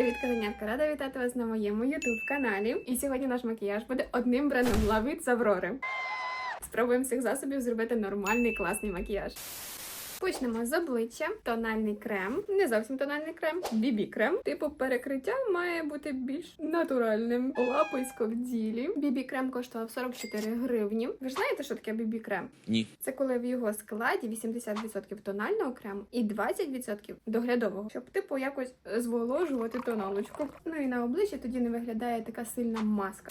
Привіт, коронятка! Рада вітати вас на моєму youtube каналі. І сьогодні наш макіяж буде одним брендом Лавіт з Аврори. Спробуємо всіх засобів зробити нормальний класний макіяж. Почнемо з обличчя, тональний крем, не зовсім тональний крем, бібі крем. Типу перекриття має бути більш натуральним. Лаписько в ділі. Бібі крем коштував 44 гривні. Ви ж знаєте, що таке бібі крем? Ні. Це коли в його складі 80% тонального крему і 20% доглядового, щоб типу якось зволожувати тоналочку. Ну і на обличчі тоді не виглядає така сильна маска.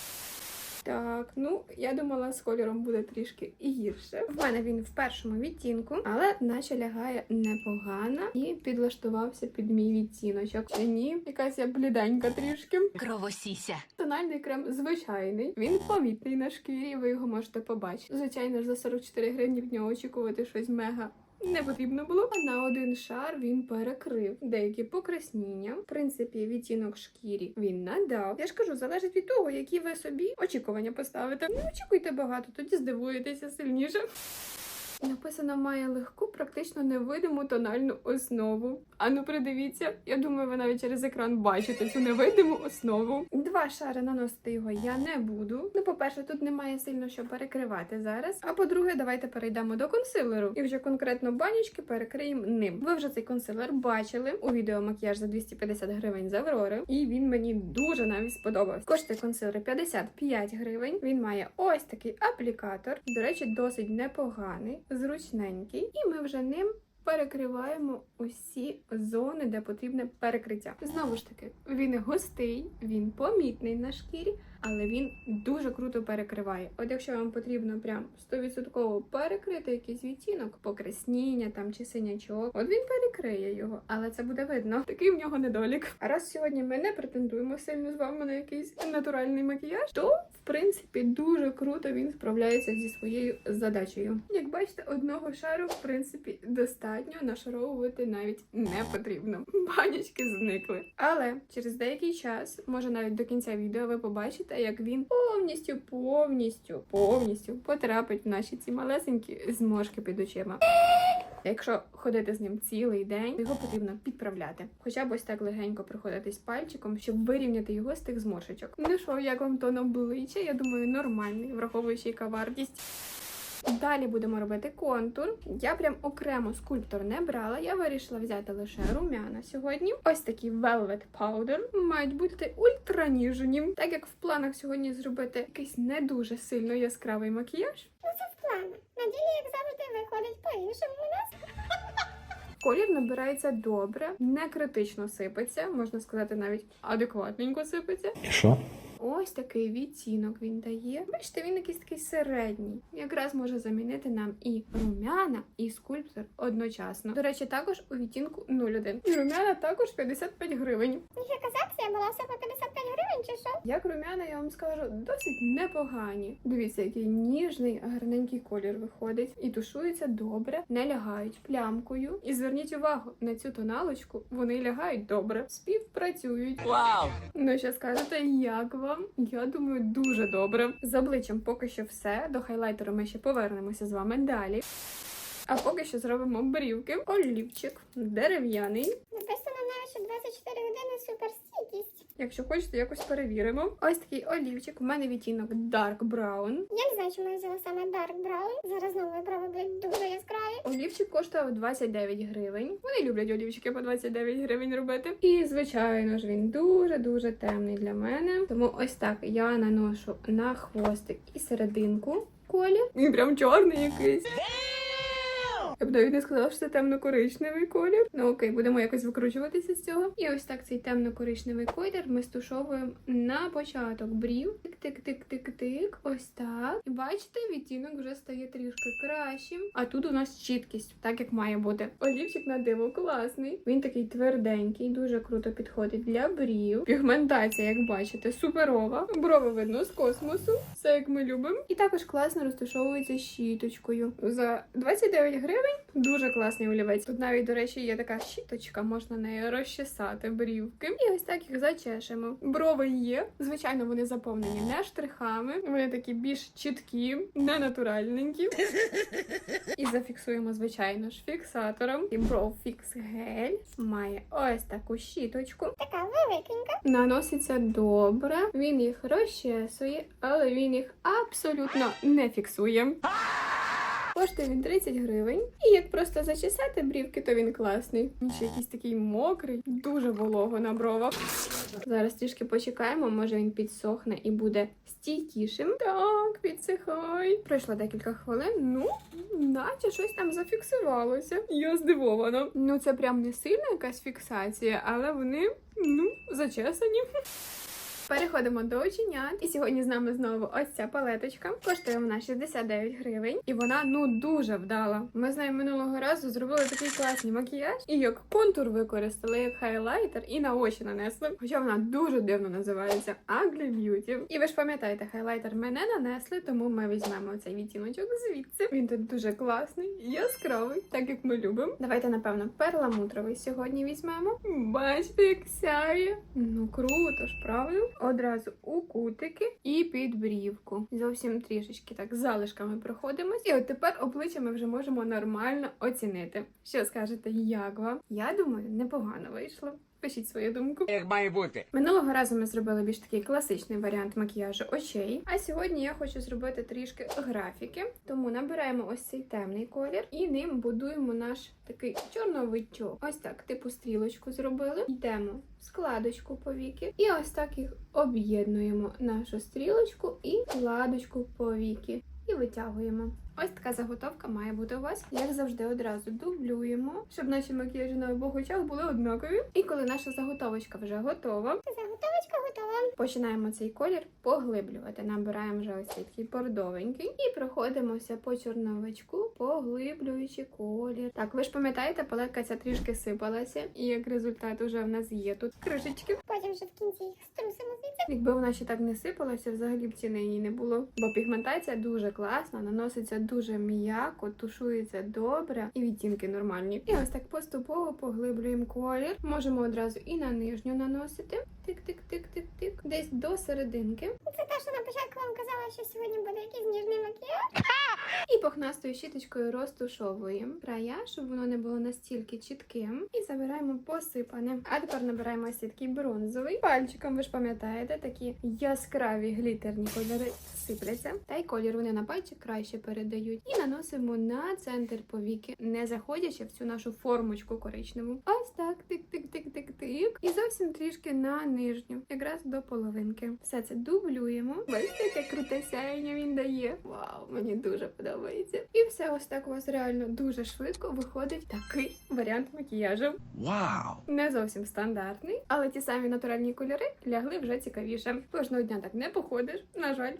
Так, ну я думала, з кольором буде трішки і гірше. В мене він в першому відтінку, але наче лягає непогано і підлаштувався під мій відтіночок. Чи ні, якась я бліденька трішки. Кровосіся. Тональний крем звичайний, він помітний на шкірі, ви його можете побачити. Звичайно ж, за 44 гривні в нього очікувати щось мега. Не потрібно було. На один шар він перекрив деякі покраснення. В принципі, відтінок шкірі він надав. Я ж кажу, залежить від того, які ви собі очікування поставите. Не очікуйте багато, тоді здивуєтеся сильніше. Написано має легку, практично невидиму тональну основу. Ану, придивіться, я думаю, ви навіть через екран бачите цю невидиму основу. Два шари наносити його я не буду. Ну, по-перше, тут немає сильно що перекривати зараз. А по-друге, давайте перейдемо до консилеру і вже конкретно банічки перекриємо ним. Ви вже цей консилер бачили у відео макіяж за 250 гривень з Аврори, і він мені дуже навіть сподобався. Коштує консилер 55 гривень. Він має ось такий аплікатор. До речі, досить непоганий, зручненький, і ми вже ним. Перекриваємо усі зони, де потрібне перекриття. Знову ж таки, він густий, він помітний на шкірі, але він дуже круто перекриває. От якщо вам потрібно прям 100% перекрити якийсь відтінок, покрасніння там чи синячок, от він перекриє його, але це буде видно. Такий в нього недолік. А раз сьогодні ми не претендуємо сильно з вами на якийсь натуральний макіяж, то в принципі дуже круто він справляється зі своєю задачею. Як бачите, одного шару в принципі достатньо нашаровувати навіть не потрібно. Банячки зникли. Але через деякий час, може навіть до кінця відео, ви побачите, як він повністю, повністю, повністю потрапить в наші ці малесенькі зморшки під очима. Якщо ходити з ним цілий день, його потрібно підправляти. Хоча б ось так легенько проходитись пальчиком, щоб вирівняти його з тих зморшечок. Ну що, як вам тон обличчя? Я думаю, нормальний, враховуючи яка вартість. Далі будемо робити контур. Я прям окремо скульптор не брала. Я вирішила взяти лише румяна сьогодні. Ось такі Velvet Powder мають бути ультраніжені. Так як в планах сьогодні зробити якийсь не дуже сильно яскравий макіяж. плани. На ділі, як завжди, виходить по-іншому у нас. Колір набирається добре, не критично сипеться, можна сказати, навіть адекватненько сипеться. І що? Ось такий відтінок він дає. Бачите, він якийсь такий середній. Якраз може замінити нам і румяна, і скульптор одночасно. До речі, також у відтінку 01. І румяна також 55 гривень. Їх акція була все по 55 гривень чи що? Як румяна, я вам скажу, досить непогані. Дивіться, який ніжний, гарненький колір виходить. І тушуються добре, не лягають плямкою. І зверніть увагу на цю тоналочку, вони лягають добре, співпрацюють. Вау! Ну, що скажете, як вам? Я думаю, дуже добре. З обличчям поки що все. До хайлайтеру ми ще повернемося з вами далі. А поки що зробимо брівки. Олівчик дерев'яний. Написано навіть, що 24 години суперстійкість. Якщо хочете, якось перевіримо. Ось такий олівчик. У мене відтінок Dark Brown. Я не знаю, чому я взяла саме Dark Brown. Зараз знову брови будуть дуже яскраві. Олівчик коштував 29 гривень. Вони люблять олівчики по 29 гривень робити. І звичайно ж він дуже-дуже темний для мене. Тому ось так я наношу на хвостик і серединку колір. Він прям чорний якийсь. Я б навіть не сказала, що це темно-коричневий колір. Ну окей, будемо якось викручуватися з цього. І ось так цей темно-коричневий колір ми стушовуємо на початок брів. Тик-тик-тик-тик-тик. Ось так. І бачите, відтінок вже стає трішки кращим. А тут у нас чіткість, так як має бути. Олівчик на диво класний. Він такий тверденький, дуже круто підходить для брів. Пігментація, як бачите, суперова. Брови видно з космосу. Все як ми любимо. І також класно розташовується щіточкою. За 29 гривень гривень. Дуже класний олівець. Тут навіть, до речі, є така щіточка, можна нею розчесати брівки. І ось так їх зачешемо. Брови є. Звичайно, вони заповнені не штрихами. Вони такі більш чіткі, не натуральненькі. І зафіксуємо, звичайно ж, фіксатором. І Brow Fix Gel має ось таку щіточку. Така великенька. Наноситься добре, він їх розчесує, але він їх абсолютно не фіксує. Коштує він 30 гривень. І як просто зачесати брівки, то він класний. Він ще якийсь такий мокрий, дуже волого на бровах. Зараз трішки почекаємо, може він підсохне і буде стійкішим. Так, підсихай. Пройшло декілька хвилин. Ну, наче щось там зафіксувалося. Я здивована. Ну, це прям не сильна якась фіксація, але вони ну зачесані. Переходимо до оченят. І сьогодні з нами знову ось ця палеточка. Коштує вона 69 гривень, і вона ну дуже вдала. Ми з нею минулого разу зробили такий класний макіяж, і як контур використали, як хайлайтер, і на очі нанесли. Хоча вона дуже дивно називається Ugly Beauty. І ви ж пам'ятаєте, хайлайтер ми не нанесли, тому ми візьмемо цей відтіночок звідси. Він тут дуже класний, яскравий, так як ми любимо. Давайте, напевно, перламутровий сьогодні візьмемо. Бачите, як сяє. Ну круто ж, правда? Одразу у кутики і під брівку. Зовсім трішечки так залишками проходимось. І от тепер обличчя ми вже можемо нормально оцінити. Що скажете, як вам? Я думаю, непогано вийшло. Пишіть свою думку. Як має бути. Минулого разу ми зробили більш такий класичний варіант макіяжу очей. А сьогодні я хочу зробити трішки графіки. Тому набираємо ось цей темний колір і ним будуємо наш такий чорновичок. Ось так, типу стрілочку зробили. Йдемо в складочку повіки. І ось так їх об'єднуємо нашу стрілочку і складочку повіки. І витягуємо. Ось така заготовка має бути у вас. Як завжди, одразу дублюємо, щоб наші макіяжі на обох очах були однакові. І коли наша заготовочка вже готова, Заготовочка готова. починаємо цей колір поглиблювати. Набираємо вже ось цей такий бордовенький і проходимося по чорновичку, поглиблюючи колір. Так, ви ж пам'ятаєте, палетка ця трішки сипалася, і як результат уже в нас є тут кришечки. Потім вже в кінці їх струсимо звідси. Якби вона ще так не сипалася, взагалі б ціни її не було. Бо пігментація дуже класна, наноситься дуже м'яко, тушується добре і відтінки нормальні. І ось так поступово поглиблюємо колір. Можемо одразу і на нижню наносити. Тик-тик-тик-тик-тик. Десь до серединки. Це те, що на початку вам казала, що сьогодні буде якийсь ніжний макіяж. І пухнастою щіточкою розтушовуємо края, щоб воно не було настільки чітким. І забираємо посипане. А тепер набираємо ось такий бронзовий. Пальчиком, ви ж пам'ятаєте, такі яскраві глітерні кольори сипляться. Та й колір вони на пальчик краще передають. І наносимо на центр повіки, не заходячи в цю нашу формочку коричневу. Ось так, тик-тик-тик-тик-тик. І зовсім трішки на нижню, якраз до половинки. Все це дублюємо. Бачите, яке круте сяєння він дає. Вау, мені дуже подобається. І все ось так у вас реально дуже швидко виходить такий варіант макіяжу. Вау! Не зовсім стандартний, але ті самі натуральні кольори лягли вже цікавіше. Кожного дня так не походиш, на жаль.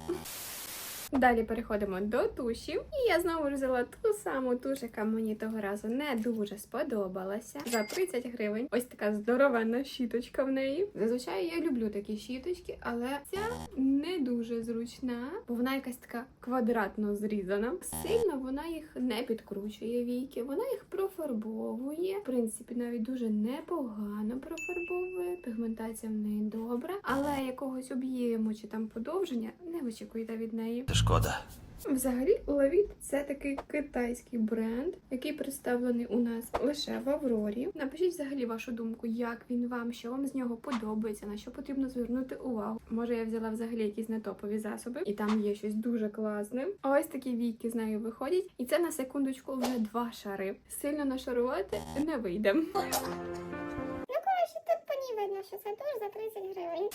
Далі переходимо до тушів. І я знову взяла ту саму туш, яка мені того разу не дуже сподобалася. За 30 гривень. Ось така здоровенна щіточка в неї. Зазвичай я люблю такі щіточки, але ця не дуже зручна, бо вона якась така квадратно зрізана. Сильно вона їх не підкручує війки, вона їх профарбовує. В принципі, навіть дуже непогано профарбовує. Пігментація в неї добра, але якогось об'єму чи там подовження не очікуйте від неї. Шкода. Взагалі, Лавіт це такий китайський бренд, який представлений у нас лише в Аврорі. Напишіть взагалі вашу думку, як він вам, що вам з нього подобається, на що потрібно звернути увагу. Може, я взяла взагалі якісь нетопові засоби, і там є щось дуже класне. А ось такі війки з нею виходять, і це на секундочку вже два шари. Сильно нашарувати не вийде. Ну, коротше, тут по ній видно, що це туш за 30 гривень.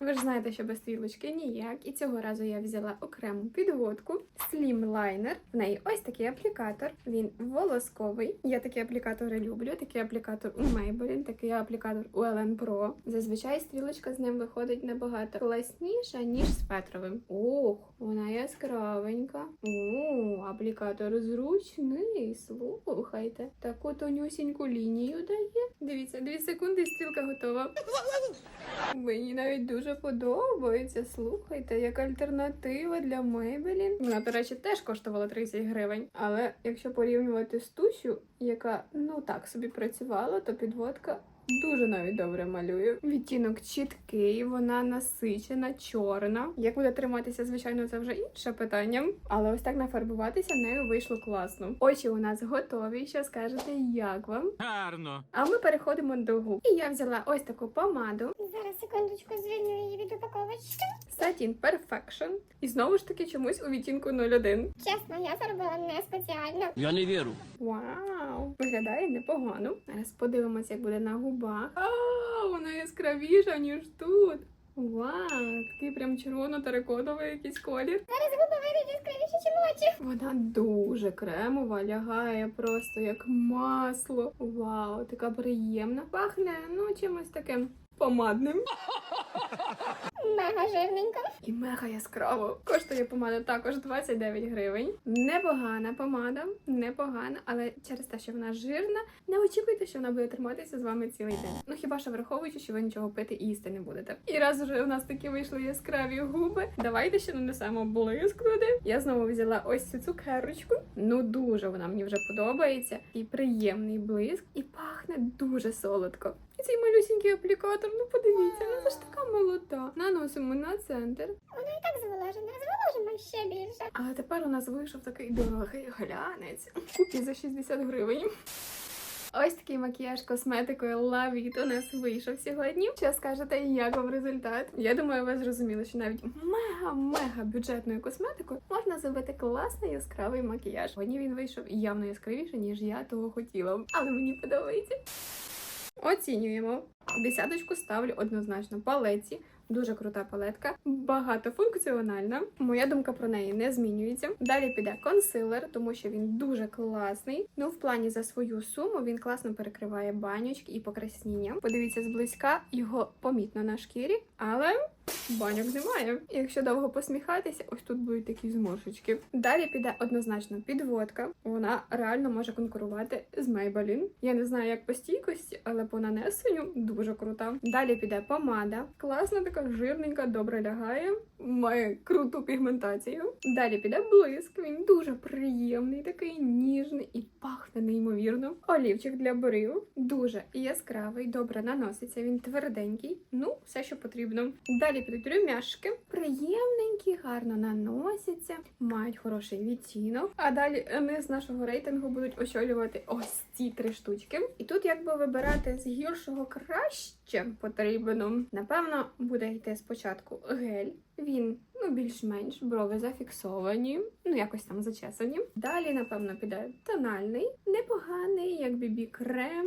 Ви ж знаєте, що без стрілочки ніяк. І цього разу я взяла окрему підводку Slim Liner. В неї ось такий аплікатор. Він волосковий. Я такі аплікатори люблю. Такий аплікатор у Maybelline, такий аплікатор у Ellen Pro. Зазвичай стрілочка з ним виходить набагато класніша, ніж з фетровим. Ох, вона яскравенька. О, аплікатор зручний. Слухайте, таку тонюсіньку лінію дає. Дивіться, дві секунди і стрілка готова. Мені навіть дуже дуже подобається. Слухайте, як альтернатива для мебелі. Вона, до речі, теж коштувала 30 гривень. Але якщо порівнювати з тушю, яка ну так собі працювала, то підводка. Дуже навіть добре малюю. Відтінок чіткий, вона насичена, чорна. Як буде триматися, звичайно, це вже інше питання. Але ось так нафарбуватися нею вийшло класно. Очі у нас готові. Що скажете, як вам? Гарно. А ми переходимо до губ. І я взяла ось таку помаду Зараз секундочку звільню її від упаковочки. Satin Perfection. І знову ж таки чомусь у відтінку 01. Чесно, я це робила не спеціально. Я не вірю. Вау! Виглядає непогано. Зараз подивимося, як буде на губах. А, вона яскравіша, ніж тут. Вау, такий прям червоно-терекотовий якийсь колір. Зараз губи вийдуть яскравіші, чим очі. Вона дуже кремова, лягає просто як масло. Вау, така приємна. Пахне, ну, чимось таким помадним. Мега жирненько. І мега яскраво. Коштує помада також 29 гривень. Непогана помада, непогана, але через те, що вона жирна, не очікуйте, що вона буде триматися з вами цілий день. Ну хіба що враховуючи, що ви нічого пити і їсти не будете. І раз вже у нас такі вийшли яскраві губи, давайте ще нанесемо блиск туди. Я знову взяла ось цю цукерочку. Ну дуже вона мені вже подобається. І приємний блиск, і пахне дуже солодко. Цей малюсінький аплікатор, ну подивіться, ну це ж така молода. Наносимо на центр. Воно і так зволожене, зволожимо ще більше. Але тепер у нас вийшов такий дорогий глянець. Купі за 60 гривень. Ось такий макіяж косметикою Lavit у нас вийшов сьогодні. Що скажете, як вам результат? Я думаю, ви зрозуміли, що навіть мега-мега бюджетною косметикою можна зробити класний яскравий макіяж. Сьогодні він вийшов явно яскравіше, ніж я того хотіла. Але мені подобається. Оцінюємо. Десяточку ставлю однозначно палеці. Дуже крута палетка, багатофункціональна. Моя думка про неї не змінюється. Далі піде консилер, тому що він дуже класний. Ну, в плані за свою суму він класно перекриває банючки і покрасніння. Подивіться зблизька, його помітно на шкірі, але баньок немає. Якщо довго посміхатися, ось тут будуть такі зморшечки. Далі піде однозначно підводка. Вона реально може конкурувати з Maybelline. Я не знаю, як по стійкості, але по нанесенню дуже крута. Далі піде помада. Класна, така жирненька, добре лягає, має круту пігментацію. Далі піде блиск. Він дуже приємний, такий ніжний і пахне неймовірно. Олівчик для брів дуже яскравий, добре наноситься. Він тверденький. Ну, все, що потрібно. Далі підуть румяшки. Приємненькі, гарно наносяться, мають хороший відтінок. А далі низ нашого рейтингу будуть очолювати ось ці три штучки. І тут, якби вибирати з гіршого краще потрібно, напевно, буде йти спочатку гель. Він ну більш-менш брови зафіксовані, ну якось там зачесані. Далі, напевно, піде тональний, непоганий, як бібі крем,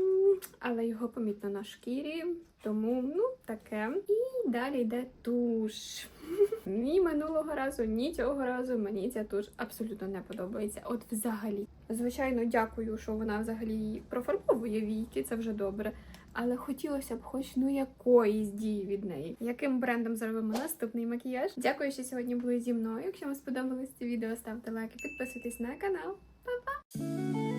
але його помітно на шкірі. Тому ну таке. І далі йде туш. Ні минулого разу, ні цього разу мені ця туш абсолютно не подобається. От взагалі. Звичайно, дякую, що вона взагалі профарбовує війки, це вже добре. Але хотілося б хоч ну якоїсь дії від неї. Яким брендом зробимо наступний макіяж? Дякую, що сьогодні були зі мною. Якщо вам сподобалось це відео, ставте лайк і підписуйтесь на канал. Па-па!